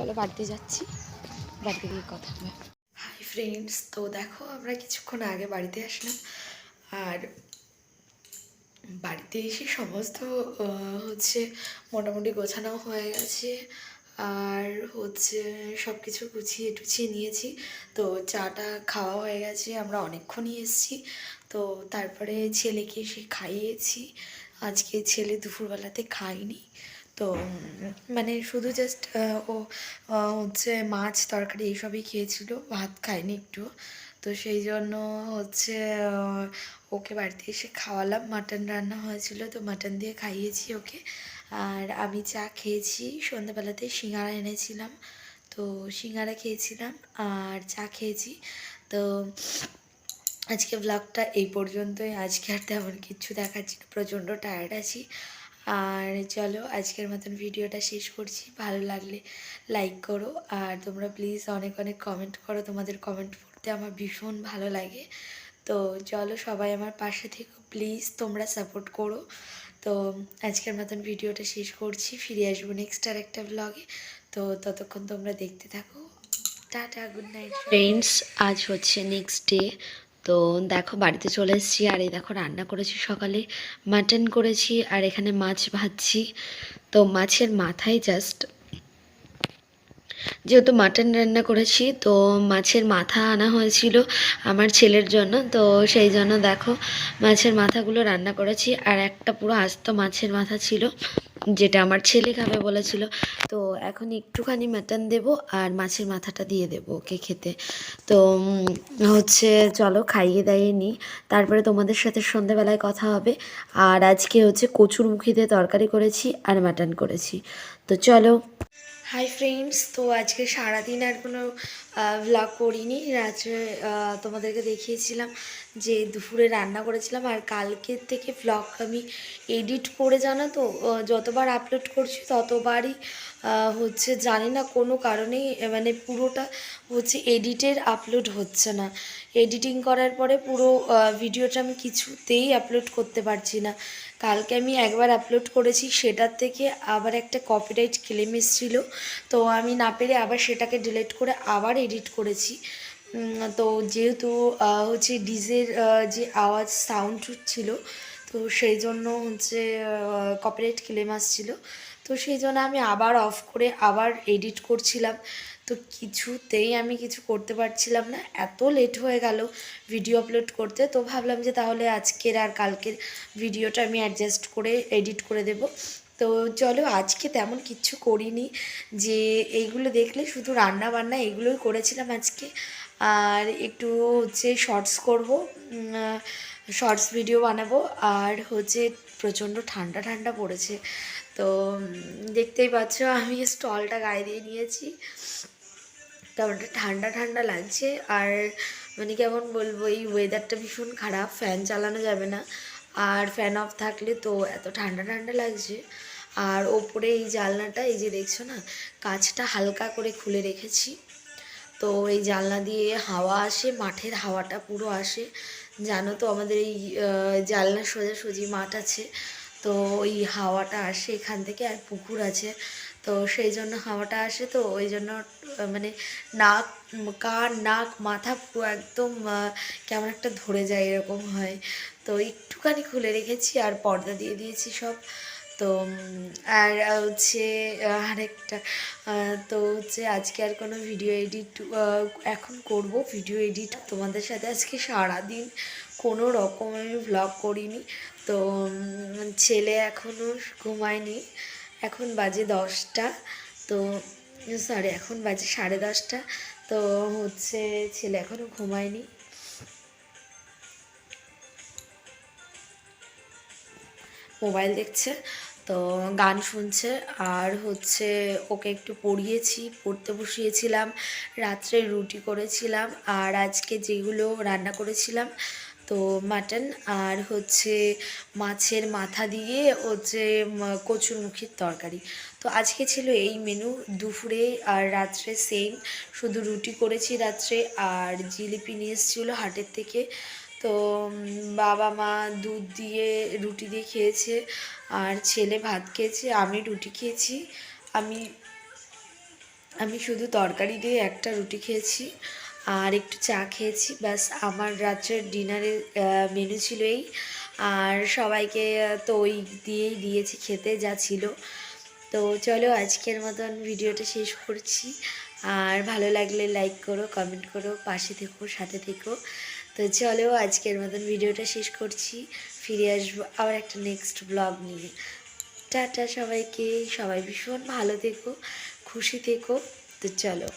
চলো বাড়িতে যাচ্ছি। বাড়িতে গিয়ে কথা হবে। হাই ফ্রেন্ডস তো দেখো আমরা কিছুক্ষণ আগে বাড়িতে আসলাম। আর বাড়িতে এসে সমস্ত হচ্ছে মোটামুটি গোছানো হয়ে গেছে। আর হচ্ছে সব কিছু গুছিয়ে টুছিয়ে নিয়েছি। তো চাটা খাওয়া হয়ে গেছে, আমরা অনেকক্ষণই এসেছি। তো তারপরে ছেলেকে এসে খাইয়েছি। আজকে ছেলে দুপুরবেলাতে খায়নি। তো মানে শুধু জাস্ট ও হচ্ছে মাছ, তরকারি এইসবই খেয়েছিল, ভাত খায়নি একটু। তো সেই জন্য হচ্ছে ওকে বাড়িতে এসে খাওয়ালাম। মাটন রান্না হয়েছিল, তো মাটন দিয়ে খাইয়েছি ওকে। আর আমি চা খেয়েছি, সন্ধ্যাবেলাতে সিঙ্গারা এনেছিলাম। তো সিঙ্গারা খেয়েছিলাম আর চা খেয়েছি। তো আজকে ব্লগটা এই পর্যন্তই। আজকে আর তেমন কিছু দেখাচ্ছি প্রচণ্ড টায়ার্ড আছি। আর চলো আজকের মতন ভিডিওটা শেষ করছি। ভালো লাগলে লাইক করো। আর তোমরা প্লিজ অনেক অনেক কমেন্ট করো। তোমাদের কমেন্ট পড়তে আমার ভীষণ ভালো লাগে। তো চলো সবাই আমার পাশে থেকো। প্লিজ তোমরা সাপোর্ট করো। তো আজকের মতন ভিডিওটা শেষ করছি। ফিরে আসব নেক্সট আর একটা ব্লগে তো ততক্ষণ তোমরা দেখতে থাকো। টাটা গুড নাইট ফ্রেন্ডস আজ হচ্ছে নেক্সট ডে তো দেখো বাড়িতে চলে এসেছি, আর এই দেখো রান্না করেছি সকালে। মাটন করেছি, আর এখানে মাছ ভাজছি। তো মাছের মাথায় জাস্ট যেহেতু মাটন রান্না করেছি, তো মাছের মাথা আনা হয়েছিল আমার ছেলের জন্য। তো সেই জন্য দেখো মাছের মাথাগুলো রান্না করেছি, আর একটা পুরো আস্ত মাছের মাথা ছিল। যেটা আমার ছেলে খাবে বলেছিল। তো এখন একটুখানি মাটন দেব আর মাছের মাথাটা দিয়ে দেব ওকে খেতে। তো হচ্ছে চলো খাইয়ে দাইয়ে নিই। তারপরে তোমাদের সাথে সন্ধেবেলায় কথা হবে। আর আজকে হচ্ছে কচুর মুখিতে তরকারি করেছি আর মাটন করেছি। তো চলো। হাই ফ্রেন্ডস তো আজকে সারাদিন আর কোনো ভ্লগ করিনি। রাত্রে তোমাদেরকে দেখিয়েছিলাম যে দুপুরে রান্না করেছিলাম আর কালকের থেকে ভ্লগ আমি এডিট করে জানো তো যতবার আপলোড করছি ততবারই হচ্ছে জানি না কোনো কারণেই মানে পুরোটা হচ্ছে এডিটের আপলোড হচ্ছে না। এডিটিং করার পরে পুরো ভিডিওটা আমি কিছুতেই আপলোড করতে পারছি না। কালকে আমি একবার আপলোড করেছি, সেটার থেকে আবার একটা কপিরাইট ক্লেম এসেছিল। তো আমি না পেরে আবার সেটাকে ডিলিট করে আবার এডিট করেছি। তো যেহেতু হচ্ছে ডিজের যে আওয়াজ সাউন্ড ছিল, তো সেই জন্য হচ্ছে কপিরাইট ক্লেম আসছিল। তো সেই জন্য আমি আবার অফ করে আবার এডিট করছিলাম। তো কিছুতেই আমি কিছু করতে পারছিলাম না। এত লেট হয়ে গেল ভিডিও আপলোড করতে। তো ভাবলাম যে তাহলে আজকের আর কালকের ভিডিওটা আমি অ্যাডজাস্ট করে এডিট করে দেব। তো চলো আজকে তেমন কিচ্ছু করিনি যে এইগুলো দেখলে শুধু রান্না বান্না এগুলোই করেছিলাম আজকে। আর একটু হচ্ছে শর্টস করব শর্টস ভিডিও বানাবো। আর হচ্ছে প্রচণ্ড ঠান্ডা ঠান্ডা পড়েছে। তো দেখতেই পাচ্ছ আমি স্টলটা গায়ে দিয়ে নিয়েছি। তেমন ঠান্ডা ঠান্ডা লাগছে আর মানে কেমন বলব এই ওয়েদারটা ভীষণ খারাপ ফ্যান চালানো যাবে না। আর ফ্যান অফ থাকলে তো এত ঠান্ডা ঠান্ডা লাগছে। আর ওপরে এই জানলাটা এই যে দেখছ না কাঁচটা হালকা করে খুলে রেখেছি। তো এই জানলা দিয়ে হাওয়া আসে মাঠের হাওয়াটা পুরো আসে। জানো তো আমাদের এই আহ, জানলার সোজাসুজি মাঠ আছে। তো ওই হাওয়াটা আসে এখান থেকে আর পুকুর আছে। তো সেই জন্য হাওয়াটা আসে তো ওই জন্য মানে নাক, কান, নাক, মাথা পুরো একদম কেমন একটা ধরে যায় এরকম হয়। তো একটুখানি খুলে রেখেছি আর পর্দা দিয়ে দিয়েছি সব। তো আর হচ্ছে আরেকটা তো হচ্ছে আজকে আর কোনো ভিডিও এডিট এখন করব। ভিডিও এডিট তোমাদের সাথে আজকে সারাদিন কোনো রকম আমি ভ্লগ করিনি। তো ছেলে এখনও ঘুমায়নি। এখন বাজে দশটা। তো সরি এখন বাজে সাড়ে দশটা। তো, হচ্ছে ছেলে এখনও ঘুমায়নি। মোবাইল দেখছে, তো গান শুনছে। আর হচ্ছে ওকে একটু পড়িয়েছি, পড়তে বসিয়েছিলাম। রাত্রে রুটি করেছিলাম। আর আজকে যেগুলো রান্না করেছিলাম তো মাটন আর হচ্ছে মাছের মাথা দিয়ে হচ্ছে উম, কচুরমুখির তরকারি। তো আজকে ছিল এই মেনু দুপুরে আর রাত্রে সেম শুধু রুটি করেছি রাত্রে আর জিলিপি নিয়ে এসেছিল হাটের থেকে। তো বাবা মা দুধ দিয়ে রুটি দিয়ে খেয়েছে আর ছেলে ভাত খেয়েছে আমি রুটি খেয়েছি। আমি আমি শুধু তরকারি দিয়ে একটা রুটি খেয়েছি। আর একটু চা খেয়েছি। ব্যাস, আমার রাত্রের ডিনারের মেনু ছিল এই। আর সবাইকে তো ওই দিয়েই দিয়েছি খেতে, যা ছিল। তো চলো, আজকের মতন ভিডিওটা শেষ করছি। আর ভালো লাগলে লাইক করো কমেন্ট করো, পাশে থেকো, সাথে থেকো। তো চলো, আজকের মতন ভিডিওটা শেষ করছি। ফিরে আসব আবার একটা নেক্সট ব্লগ নিয়ে। টাটা সবাইকে, সবাই ভীষণ ভালো থেকো, খুশি থেকো। তো চলো।